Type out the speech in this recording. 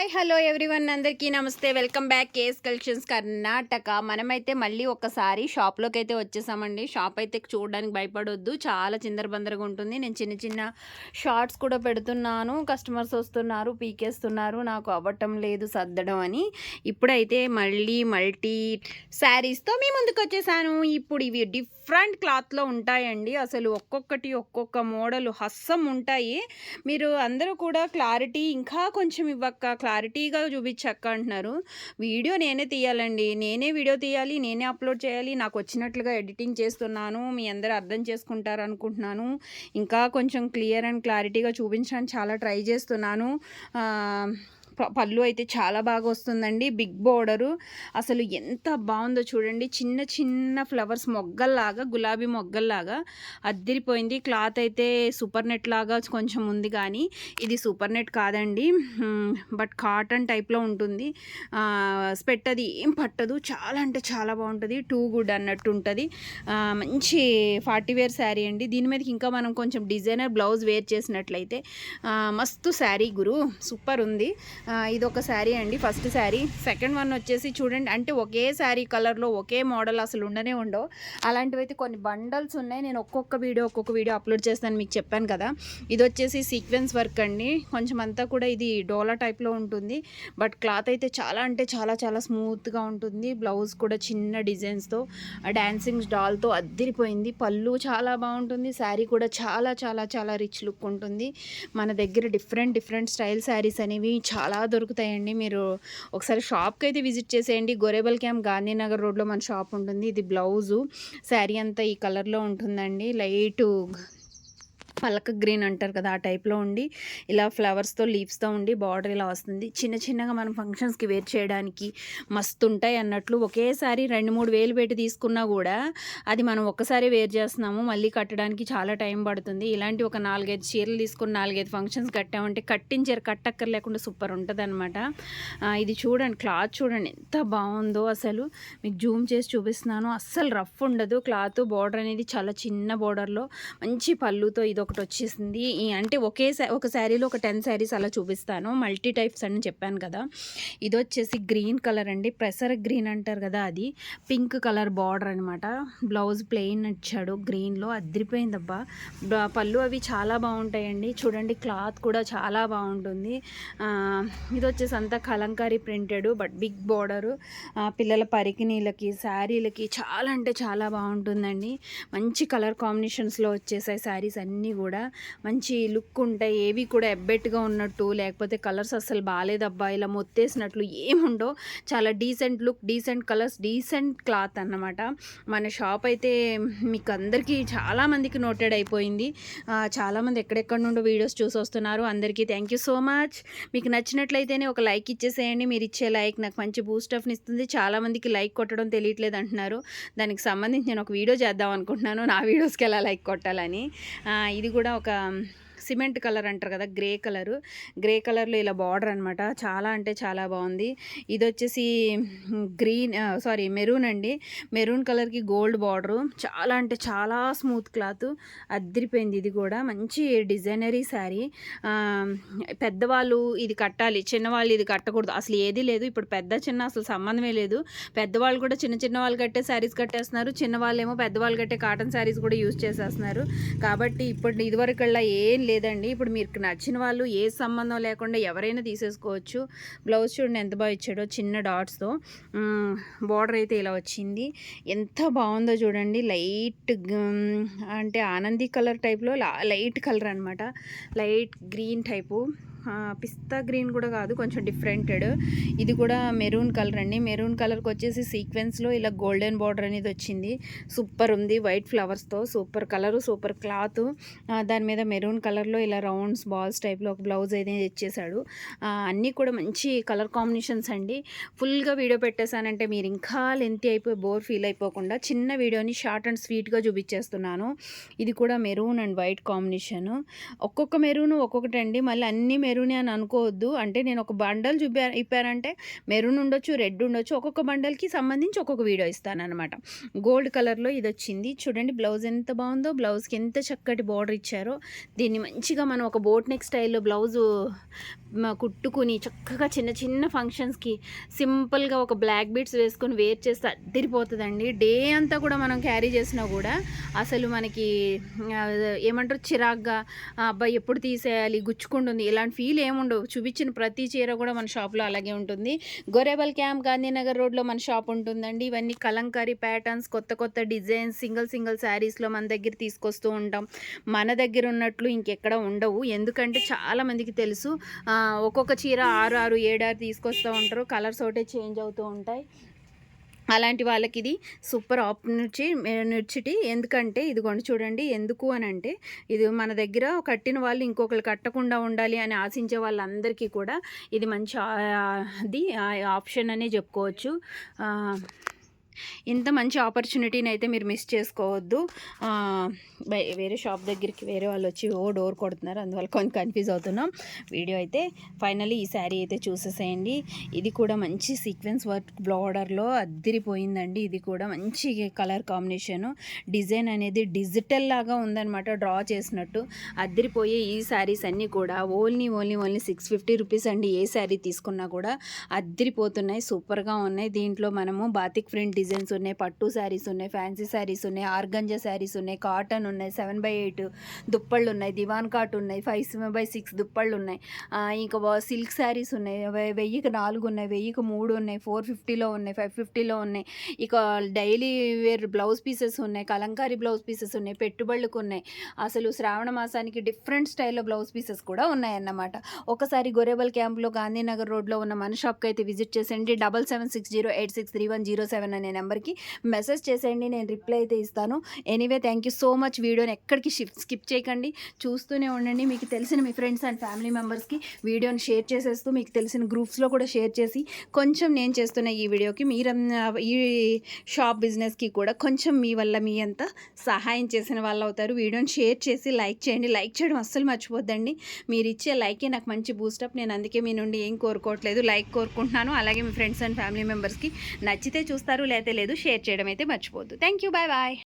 Hi hello everyone. అందరికీ నమస్తే. Welcome back KS collections Karnataka. మనమైతే మళ్ళీ ఒక్కసారి షాప్లోకి అయితే వచ్చేసామండి. షాప్ అయితే చూడడానికి భయపడొద్దు. చాలా చిందరబందరగా ఉంటుంది. నేను చిన్న చిన్న షార్ట్స్ కూడా పెడుతున్నాను. కస్టమర్స్ వస్తున్నారు పీకేస్తున్నారు. నాకు అవ్వటం లేదు సర్దడం అని. ఇప్పుడైతే మళ్ళీ మల్టీ శారీస్తో మీ ముందుకు వచ్చేసాను. ఇప్పుడు ఇవి డిఫరెంట్ క్లాత్లో ఉంటాయండి. అసలు ఒక్కొక్కటి ఒక్కొక్క మోడల్ హస్సం ఉంటాయి మీరు అందరూ కూడా క్లారిటీ ఇంకా కొంచెం ఇవ్వక్క. క్లారిటీగా చూపించక్క అంటున్నారు. వీడియో నేనే తీయాలండి. నేనే వీడియో తీయాలి నేనే అప్లోడ్ చేయాలి. నాకు వచ్చినట్లుగా ఎడిటింగ్ చేస్తున్నాను. మీ అందరూ అర్థం చేసుకుంటారు అనుకుంటున్నాను. ఇంకా కొంచెం క్లియర్ అండ్ క్లారిటీగా చూపించడానికి చాలా ట్రై చేస్తున్నాను. పళ్ళు అయితే చాలా బాగా వస్తుందండి. బిగ్ బోర్డరు అసలు ఎంత బాగుందో చూడండి. చిన్న చిన్న ఫ్లవర్స్ మొగ్గల్లాగా గులాబీ మొగ్గల్లాగా అద్దిరిపోయింది. క్లాత్ అయితే సూపర్ నెట్ లాగా కొంచెం ఉంది కానీ ఇది సూపర్ నెట్ కాదండి. బట్ కాటన్ టైప్లో ఉంటుంది. ఆ, స్పెట్ అది ఏం పట్టదు. చాలా అంటే చాలా బాగుంటుంది. టూ గుడ్ అన్నట్టు ఉంటుంది. మంచి ఫార్టీ వేర్ శారీ అండి. దీని మీదకి ఇంకా మనం కొంచెం డిజైనర్ బ్లౌజ్ వేర్ చేసినట్లయితే మస్తు శారీ గురు. సూపర్ ఉంది. ఇది ఒక శారీ అండి ఫస్ట్ శారీ. సెకండ్ వన్ వచ్చేసి చూడండి అంటే ఒకే శారీ కలర్లో ఒకే మోడల్ అసలు ఉండనే ఉండవు. అలాంటివి అయితే కొన్ని బండల్స్ ఉన్నాయి నేను ఒక్కొక్క వీడియో ఒక్కొక్క వీడియో అప్లోడ్ చేస్తాను మీకు చెప్పాను కదా. ఇది వచ్చేసి సీక్వెన్స్ వర్క్ అండి. కొంచెం అంతా కూడా ఇది డోలా టైప్లో ఉంటుంది. బట్ క్లాత్ అయితే చాలా అంటే చాలా చాలా స్మూత్గా ఉంటుంది. బ్లౌజ్ కూడా చిన్న డిజైన్స్తో డ్యాన్సింగ్ డాల్తో అద్దిరిపోయింది. పళ్ళు చాలా బాగుంటుంది. శారీ కూడా చాలా చాలా చాలా రిచ్ లుక్ ఉంటుంది. మన దగ్గర డిఫరెంట్ డిఫరెంట్ స్టైల్ శారీస్ అనేవి చాలా దొరుకుతాయండి. మీరు ఒకసారి షాప్కి అయితే విజిట్ చేసేయండి. గొరేబల్ క్యాంప్ గాంధీనగర్ రోడ్లో మన షాప్ ఉంటుంది. ఇది బ్లౌజు శారీ అంతా ఈ కలర్లో ఉంటుందండి. లైట్ పలక గ్రీన్ అంటారు కదా ఆ టైప్లో ఉండి ఇలా ఫ్లవర్స్తో లీవ్స్తో ఉండి బార్డర్ ఇలా వస్తుంది. చిన్న చిన్నగా మనం ఫంక్షన్స్కి వేర్ చేయడానికి మస్తు ఉంటాయి అన్నట్లు ఒకేసారి రెండు మూడు వేలు పెట్టి తీసుకున్నా కూడా అది మనం ఒక్కసారి వేర్ చేస్తున్నాము మళ్ళీ కట్టడానికి చాలా టైం పడుతుంది. ఇలాంటి ఒక నాలుగైదు చీరలు తీసుకుని నాలుగైదు ఫంక్షన్స్ కట్టామంటే కట్టిన చీర కట్టక్కర్ లేకుండా సూపర్ ఉంటుంది అనమాట ఇది చూడండి క్లాత్ చూడండి ఎంత బాగుందో అసలు. మీకు జూమ్ చేసి చూపిస్తున్నాను అస్సలు రఫ్ ఉండదు. క్లాత్ బార్డర్ అనేది చాలా చిన్న బార్డర్లో మంచి పళ్ళుతో ఇది ఒకటి వచ్చేసింది ఈ అంటే ఒకే ఒక శారీలో ఒక టెన్ శారీస్ అలా చూపిస్తాను. మల్టీ టైప్స్ అని చెప్పాను కదా. ఇది వచ్చేసి గ్రీన్ కలర్ అండి. ప్రెసర్ గ్రీన్ అంటారు కదా అది. పింక్ కలర్ బార్డర్ అనమాట బ్లౌజ్ ప్లెయిన్ ఇచ్చాడు. గ్రీన్లో అదిరిపోయిందబ్బా. పళ్ళు అవి చాలా బాగుంటాయండి. చూడండి క్లాత్ కూడా చాలా బాగుంటుంది. ఇది వచ్చేసి అంతా Kalamkari printed but big border. పిల్లల పరికినీలకి శారీలకి చాలా అంటే చాలా బాగుంటుందండి. మంచి కలర్ కాంబినేషన్స్లో వచ్చేసాయి శారీస్ అన్నీ కూడా మంచి లుక్ ఉంటాయి. ఏవి కూడా ఎబ్బెట్టుగా ఉన్నట్టు లేకపోతే కలర్స్ అస్సలు బాగాలేదబ్బా ఇలా మొత్తేసినట్లు ఏముండో. చాలా decent look decent colours decent cloth అన్నమాట. మన షాప్ అయితే మీకు అందరికీ చాలామందికి నోటెడ్ అయిపోయింది. చాలామంది ఎక్కడెక్కడ నుండో వీడియోస్ చూసి వస్తున్నారు. అందరికీ థ్యాంక్ యూ సో మచ్ మీకు నచ్చినట్లయితేనే ఒక లైక్ ఇచ్చేసేయండి. మీరు ఇచ్చే లైక్ నాకు మంచి బూస్టఫ్ని ఇస్తుంది. చాలామందికి లైక్ కొట్టడం తెలియట్లేదు అంటున్నారు. దానికి సంబంధించి నేను ఒక వీడియో చేద్దాం అనుకుంటున్నాను. నా వీడియోస్కి ఎలా లైక్ కొట్టాలని. ఇది కూడా ఒక సిమెంట్ కలర్ అంటారు కదా గ్రే కలరు. గ్రే కలర్లో ఇలా బార్డర్ అనమాట చాలా అంటే చాలా బాగుంది. ఇది వచ్చేసి గ్రీన్ సారీ మెరూన్ అండి. మెరూన్ కలర్కి గోల్డ్ బార్డరు. చాలా అంటే చాలా స్మూత్ క్లాత్. అద్దరిపోయింది ఇది కూడా. మంచి డిజైనరీ శారీ. పెద్దవాళ్ళు ఇది కట్టాలి. చిన్నవాళ్ళు ఇది కట్టకూడదు. అసలు ఏది లేదు. ఇప్పుడు పెద్ద చిన్న అసలు సంబంధమే లేదు. పెద్దవాళ్ళు కూడా చిన్న చిన్న వాళ్ళు కట్టే శారీస్ కట్టేస్తున్నారు. చిన్నవాళ్ళు ఏమో పెద్దవాళ్ళు కట్టే కాటన్ శారీస్ కూడా యూజ్ చేసేస్తున్నారు. కాబట్టి ఇప్పుడు ఇదివరకల్లా ఏం లేదు. లేదండి. ఇప్పుడు మీకు నచ్చిన వాళ్ళు ఏ సంబంధం లేకుండా ఎవరైనా తీసేసుకోవచ్చు. బ్లౌజ్ చూడండి ఎంత బాగా ఇచ్చాడో చిన్న డాట్స్తో బార్డర్ అయితే ఇలా వచ్చింది. ఎంత బాగుందో చూడండి. లైట్ అంటే ఆనంది కలర్ టైప్లో లైట్ కలర్ అనమాట లైట్ గ్రీన్ టైపు. పిస్తా గ్రీన్ కూడా కాదు కొంచెం డిఫరెంటెడ్. ఇది కూడా మెరూన్ కలర్ అండి. మెరూన్ కలర్కి వచ్చేసి సీక్వెన్స్లో ఇలా గోల్డెన్ బార్డర్ అనేది వచ్చింది. సూపర్ ఉంది వైట్ ఫ్లవర్స్తో సూపర్ కలరు సూపర్ క్లాత్. దాని మీద మెరూన్ కలర్లో ఇలా రౌండ్స్ బాల్స్ టైప్లో ఒక బ్లౌజ్ అయితే ఇచ్చేసాడు అన్నీ కూడా మంచి కలర్ కాంబినేషన్స్ అండి. ఫుల్గా వీడియో పెట్టేశానంటే మీరు ఇంకా లెంతి అయిపోయి బోర్ ఫీల్ అయిపోకుండా చిన్న వీడియోని షార్ట్ అండ్ స్వీట్గా చూపించేస్తున్నాను. ఇది కూడా మెరూన్ అండ్ వైట్ కాంబినేషన్. ఒక్కొక్క మెరూన్ ఒక్కొక్కటి అండి మళ్ళీ అన్ని మెరూనే అని అనుకోవద్దు. అంటే నేను ఒక బండల్ చూపా ఇప్పానంటే మెరూన్ ఉండొచ్చు రెడ్ ఉండొచ్చు ఒక్కొక్క బండల్కి సంబంధించి ఒక్కొక్క వీడియో ఇస్తాను అనమాట గోల్డ్ కలర్లో ఇది వచ్చింది. చూడండి బ్లౌజ్ ఎంత బాగుందో బ్లౌజ్కి ఎంత చక్కటి బార్డర్ ఇచ్చారో. దీన్ని మంచిగా మనం ఒక బోట్ నెక్ స్టైల్లో బ్లౌజు కుట్టుకుని చక్కగా చిన్న చిన్న ఫంక్షన్స్కి సింపుల్గా ఒక బ్లాక్ బీట్స్ వేసుకొని వేర్ చేస్తే అద్దరిపోతుందండి డే అంతా కూడా మనం క్యారీ చేసినా కూడా అసలు మనకి ఏమంటారు చిరాగ్గా అబ్బాయి ఎప్పుడు తీసేయాలి? గుచ్చుకుంటుంది. ఇలాంటి ఫీల్ ఏముండవు. చూపించిన ప్రతి చీర కూడా మన షాప్లో అలాగే ఉంటుంది. గొరేబల్ క్యాంప్ గాంధీనగర్ రోడ్లో మన షాప్ ఉంటుందండి. ఇవన్నీ కలంకారీ ప్యాటర్న్స్ కొత్త కొత్త డిజైన్స్ సింగిల్ సింగిల్ శారీస్లో మన దగ్గర తీసుకొస్తూ ఉంటాం. మన దగ్గర ఉన్నట్లు ఇంకెక్కడ ఉండవు. ఎందుకంటే చాలామందికి తెలుసు ఒక్కొక్క చీర ఆరు ఆరు ఏడారు తీసుకొస్తూ ఉంటారు. కలర్స్ ఒకటే చేంజ్ అవుతూ ఉంటాయి. అలాంటి వాళ్ళకి ఇది సూపర్ ఆపర్చునిటీ నచ్చిటి. ఎందుకంటే ఇదిగోండి చూడండి ఎందుకు అని అంటే ఇది మన దగ్గర కట్టిన వాళ్ళు ఇంకొకరు కట్టకుండా ఉండాలి అని ఆశించే వాళ్ళందరికీ కూడా ఇది మంచి అది ఆప్షన్ అనే చెప్పుకోవచ్చు. ఇంత మంచి ఆపర్చునిటీని అయితే మీరు మిస్ చేసుకోవద్దు. బై- వేరే షాప్ దగ్గరికి వేరే వాళ్ళు వచ్చి ఓ డోర్ కొడుతున్నారు అందువల్ల కొంచెం కన్ఫ్యూజ్ అవుతున్నాం. వీడియో అయితే ఫైనలీ ఈ శారీ అయితే చూసేసేయండి. ఇది కూడా మంచి సీక్వెన్స్ వర్క్ బ్లాడర్లో అద్దిరిపోయిందండి. ఇది కూడా మంచి కలర్ కాంబినేషను డిజైన్ అనేది డిజిటల్ లాగా ఉందన్నమాట డ్రా చేసినట్టు. అద్దరిపోయే ఈ శారీస్ అన్నీ కూడా only only only six fifty rupees అండి ఏ శారీ తీసుకున్నా కూడా అద్దరిపోతున్నాయి సూపర్గా ఉన్నాయి. దీంట్లో మనము బాతిక్ ప్రింట్ డిజైన్స్ ఉన్నాయి. పట్టు శారీస్ ఉన్నాయి ఫ్యాన్సీ శారీస్ ఉన్నాయి ఆర్గంజా శారీస్ ఉన్నాయి కాటన్ ఉన్నాయి సెవెన్ బై ఎయిట్ దుప్పళ్ళు ఉన్నాయి దివాన్ కాట్ ఉన్నాయి ఫైవ్ సెవెన్ బై సిక్స్ దుప్పళ్ళు ఉన్నాయి. ఇంకా సిల్క్ శారీస్ ఉన్నాయి. వెయ్యికి నాలుగు ఉన్నాయి వెయ్యికి మూడు ఉన్నాయి ఫోర్ ఫిఫ్టీలో ఉన్నాయి ఫైవ్ ఫిఫ్టీలో ఉన్నాయి. ఇక డైలీ వేర్ బ్లౌజ్ పీసెస్ ఉన్నాయి కలంకారీ బ్లౌజ్ పీసెస్ ఉన్నాయి పెట్టుబడులకు ఉన్నాయి. అసలు శ్రావణ మాసానికి డిఫరెంట్ స్టైల్లో బ్లౌజ్ పీసెస్ కూడా ఉన్నాయన్నమాట. ఒకసారి గొరేబల్ క్యాంప్లో గాంధీనగర్ రోడ్లో ఉన్న మన షాప్కి అయితే విజిట్ చేసేయండి double seven six zero eight six three one zero seven అనే నెంబర్కి మెసేజ్ చేసేయండి నేను రిప్లై అయితే ఇస్తాను. Anyway thank you so much వీడియోని ఎక్కడికి షిఫ్ట్ స్కిప్ చేయకండి. చూస్తూనే ఉండండి. మీకు తెలిసిన మీ ఫ్రెండ్స్ అండ్ ఫ్యామిలీ మెంబర్స్కి వీడియోని షేర్ చేసేస్తూ మీకు తెలిసిన గ్రూప్స్లో కూడా షేర్ చేసి కొంచెం నేను చేస్తున్న ఈ వీడియోకి మీరు ఈ షాప్ బిజినెస్కి కూడా కొంచెం మీ వల్ల మీ అంత సహాయం చేసిన వాళ్ళు అవుతారు. వీడియోని షేర్ చేసి లైక్ చేయండి. లైక్ చేయడం అస్సలు మర్చిపోద్దండి. మీరు ఇచ్చే లైకే నాకు మంచి బూస్టప్ నేను అందుకే మీ నుండి ఏం కోరుకోవట్లేదు. లైక్ కోరుకుంటున్నాను. అలాగే మీ ఫ్రెండ్స్ అండ్ ఫ్యామిలీ మెంబర్స్కి నచ్చితే చూస్తారు అయితే లేదు షేర్ చేయడం అయితే మర్చిపోద్దు థ్యాంక్ యూ బాయ్ బాయ్